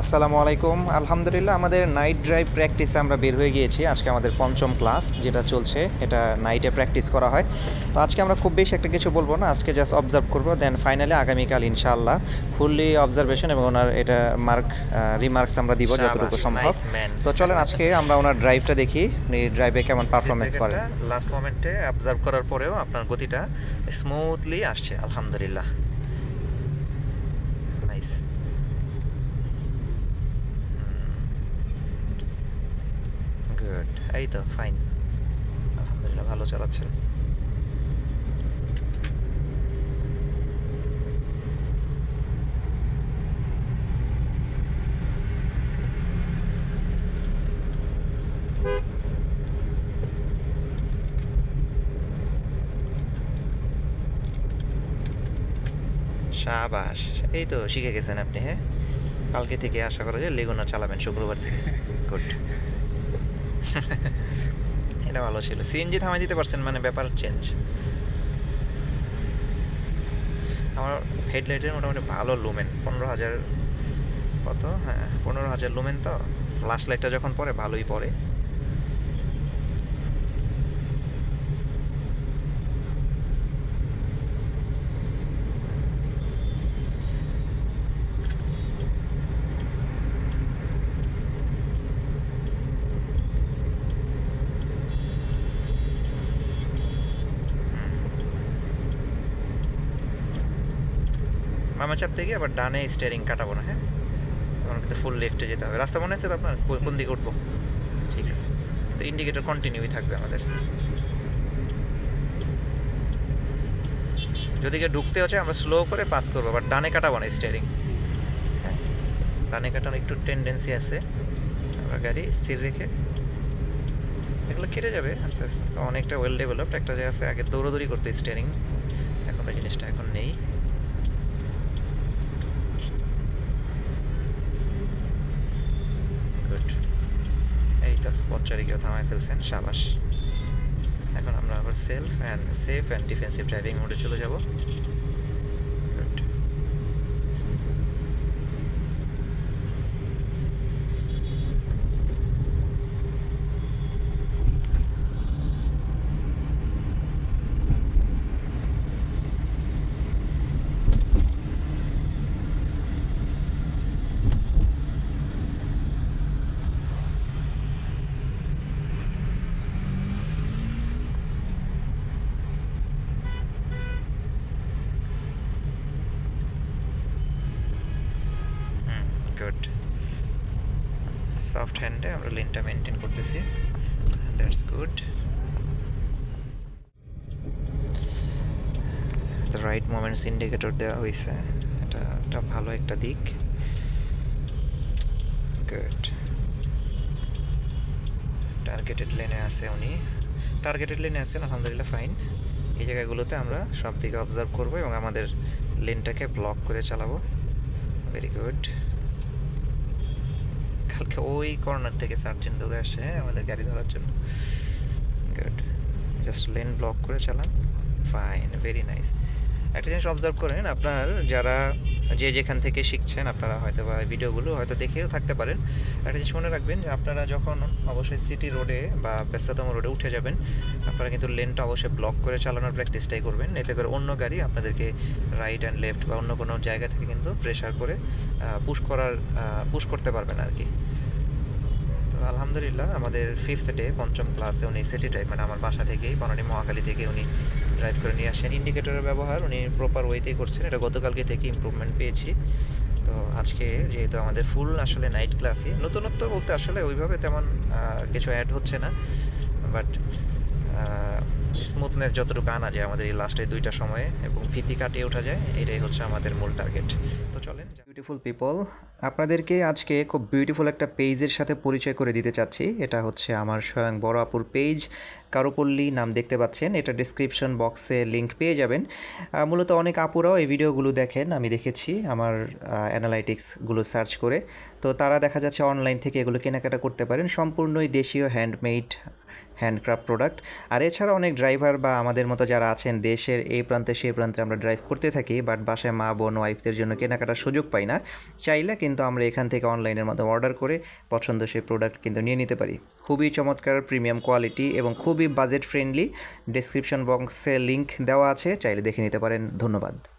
আসসালামু আলাইকুম। আলহামদুলিল্লাহ আমাদের নাইট ড্রাইভ প্র্যাকটিসে আমরা বের হয়ে গিয়েছি। আজকে আমাদের পঞ্চম ক্লাস যেটা চলছে এটা নাইটে প্র্যাকটিস করা হয়। তো আজকে আমরা খুব বেশি একটা কিছু বলব না আজকে জাস্ট অবজার্ভ করব দেন ফাইনালি আগামীকাল ইনশাআল্লাহ ফুললি অবজারভেশন এবং ওনার এটা মার্ক রিমার্কস আমরা দিব যতটুকু সম্ভব। তো চলেন আজকে আমরা ওনার ড্রাইভটা দেখি উনি ড্রাইভে কেমন পারফরমেন্স করে। লাস্ট মোমেন্টে অবজার্ভ করার পরেও আপনার গতিটা স্মুথলি আসছে আলহামদুলিল্লাহ। নাইস গুড এই তো ফাইন আলহামদুলিল্লাহ, ভালো চালাচ্ছেন শাবাস এই তো শিখে গেছেন আপনি হ্যাঁ? কালকে থেকে আশা করা যায় লেগুনা চালাবেন, শুক্রবার থেকে। গুড এটা ভালো ছিল। সিএনজি থামাই দিতে পারছেন মানে ব্যাপার চেঞ্জ আমার হেডলাইটের মোটামুটি ভালো লুমেন পনেরো হাজার কত? হ্যাঁ পনেরো হাজার লুমেন তো। ফ্ল্যাশ লাইটটা যখন পরে, ভালোই পড়ে মামা চাপ থেকে আবার ডানে স্টিয়ারিং কাটাবো না হ্যাঁ? আমার কিন্তু ফুল লেফটে যেতে হবে। রাস্তা মনে আছে তো আপনার? কোন দিকে উঠবো? ঠিক আছে। কিন্তু ইন্ডিকেটর কন্টিনিউই থাকবে আমাদের। যদি কেউ ঢুকতে হচ্ছে আমরা স্লো করে পাস করব বাট ডানে কাটাবো না স্টিয়ারিং হ্যাঁ? ডানে কাটানোর একটু টেন্ডেন্সি আছে। আমরা গাড়ি স্থির রেখে এগুলো কেটে যাবে আস্তে আস্তে। অনেকটা ওয়েল ডেভেলপড একটা জায়গা আছে, আগে দৌড়াদৌড়ি করতে স্টিয়ারিং এখন ওই জিনিসটা এখন নেই গুড এই পথচারীকেও থামায় ফেলছেন, সাবাস। এখন আমরা আবার self and safe and defensive driving মোডে চলে যাব গুড হুম গুড সফট হ্যান্ডে আমরা লেনটা মেনটেন করতেছি that's good right moments indicator দেওয়া হয়েছে, এটা একটা ভালো একটা দিক। গুড টার্গেটেড লেনে আছে উনি। টার্গেটেড লেনে আছেন, আলহামদুলিল্লাহ ফাইন এই জায়গাগুলোতে আমরা সব দিকে অবজার্ভ করব এবং আমাদের লেনটাকে ব্লক করে চালাবো। ভেরি গুড কালকে ওই কর্নার থেকে সার্জেন্ট দৌড়ে আসে আমাদের গাড়ি ধরার জন্য। গুড জাস্ট লেন ব্লক করে চালান। ফাইন ভেরি নাইস একটা জিনিস অবজার্ভ করেন, আপনার যারা যে যেখান থেকে শিখছেন আপনারা হয়তো বা ভিডিওগুলো হয়তো দেখেও থাকতে পারেন। একটা জিনিস মনে রাখবেন যে আপনারা যখন অবশ্যই সিটি রোডে বা ব্যস্ততম রোডে উঠে যাবেন, আপনারা কিন্তু লেনটা অবশ্যই ব্লক করে চালানোর প্র্যাকটিসটাই করবেন। এতে করে অন্য গাড়ি আপনাদেরকে রাইট অ্যান্ড লেফট বা অন্য কোনো জায়গা থেকে কিন্তু প্রেশার করে পুশ করার পুশ করতে পারবেন আর কি আলহামদুলিল্লাহ, আমাদের ফিফথ ডে পঞ্চম ক্লাসে উনি সিটি ড্রাইভ মানে আমার বাসা থেকেই, বনানী মহাকালী থেকে উনি ড্রাইভ করে নিয়ে আসেন। ইন্ডিকেটরের ব্যবহার উনি প্রপার ওয়েতেই করছেন। এটা গতকালকে থেকে ইম্প্রুভমেন্ট পেয়েছি। তো আজকে যেহেতু আমাদের ফুল আসলে নাইট ক্লাসই নতুনত্ব বলতে আসলে ওইভাবে তেমন কিছু অ্যাড হচ্ছে না। বাট স্মুথনেস যতটুকু আনা যায় আমাদের এই লাস্টের দুইটা সময়ে এবং ভীতি কাটিয়ে ওঠা যায়, এটাই হচ্ছে আমাদের মূল টার্গেট তো চলেন বিউটিফুল পিপল আপনাদেরকে আজকে খুব বিউটিফুল একটা পেজের সাথে পরিচয় করে দিতে চাচ্ছি। এটা হচ্ছে আমার স্বয়ং বড় আপুর পেজ কারোপল্লী নাম দেখতে পাচ্ছেন। এটা ডিসক্রিপশন বক্সে লিঙ্ক পেয়ে যাবেন। মূলত অনেক আপুরাও এই ভিডিওগুলো দেখেন, আমি দেখেছি আমার অ্যানালাইটিক্সগুলো সার্চ করে। তো তারা দেখা যাচ্ছে অনলাইন থেকে এগুলো কেনাকাটা করতে পারেন। সম্পূর্ণই দেশীয় হ্যান্ডমেড হ্যান্ডক্রাফট প্রোডাক্ট আর এছাড়া অনেক ড্রাইভার বা আমাদের মতো যারা আছেন দেশের এই প্রান্তে সেই প্রান্তে আমরা ড্রাইভ করতে থাকি বাট বাসায় মা, বোন ওয়াইফদের জন্য কেনাকাটার সুযোগ পাই না। চাইলে কিন্তু আমরা এখান থেকে অনলাইনের মাধ্যমে অর্ডার করে পছন্দ সেই প্রোডাক্ট কিন্তু নিয়ে নিতে পারি। খুবই চমৎকার প্রিমিয়াম কোয়ালিটি এবং খুবই বাজেট ফ্রেন্ডলি ডেসক্রিপশন বক্সে লিঙ্ক দেওয়া আছে, চাইলে দেখে নিতে পারেন। ধন্যবাদ।